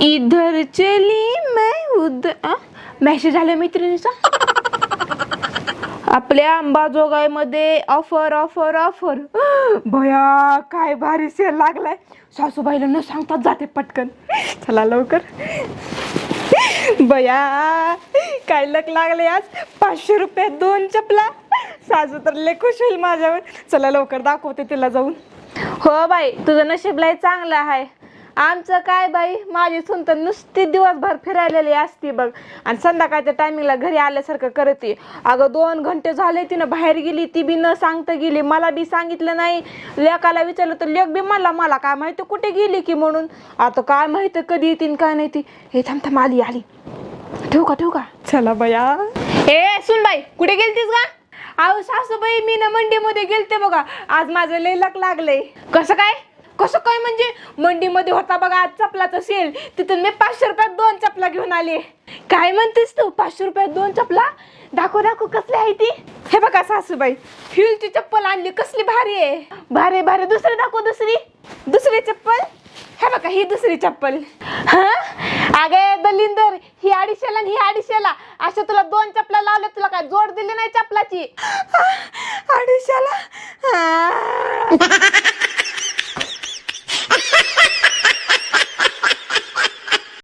इधर चली मैं उधर मेसेज आला मैत्रिणीचा आपल्या अंबाजोगाईमध्ये ऑफर ऑफर ऑफर भया काय भारी सेल लागलाय. सासूबाईला न सांगताच जाते पटकन. चला लवकर. बया काय लक लागले आज? पाचशे रुपये दोन चपला. सासू तर लय खुश होईल माझ्यावर. चला लवकर दाखवते तिला जाऊन. हो बाई तुझं नशीब लय चांगलं आहे. आमचं काय बाई? माझी सून तर नुसती दिवसभर फिरायलेली असते बघ. आणि संध्याकाळच्या टायमिंगला घरी आल्यासारखं करते. अगं दोन घंटे झाले तिनं बाहेर गेली ती बी न सांगता गेली. मला बी सांगितलं नाही. लेकाला विचारलं तर लेक बी मला मला काय माहिती कुठे गेली की म्हणून? आता काय माहिती कधी येतील काय नाही ती. हे थांब थांब आली आली. ठेवू का ठेवू का? चला बया. ए सुन बाई कुठे गेलतीस का अहो सासूबाई मी ना मंडीमध्ये गेलते बघा. आज माझं लय लक लागलंय. कसं काय? कसं काय म्हणजे? मंडीमध्ये होता बघा आज चपलाचा सेल तिथून मी पाचशे रुपयात दोन चपला घेऊन आले. काय म्हणतेस तू? पाचशे रुपयात दोन चपला? दाखव दाखव कसली आहे ती? हे बघा सासूबाई फ्युलची चप्पल आणली कसली भारी आहे. भारी भारी. दुसरी दाखव दुसरी. दुसरी चप्पल. हे बघा ही दुसरी चप्पल. हा? अगे दलिंदर ही अडीचशेला आणि ही अडीचशेला. अशा तुला दोन चपला लावल्या तुला काय जोड दिली नाही चपलाची? अडीचशेला?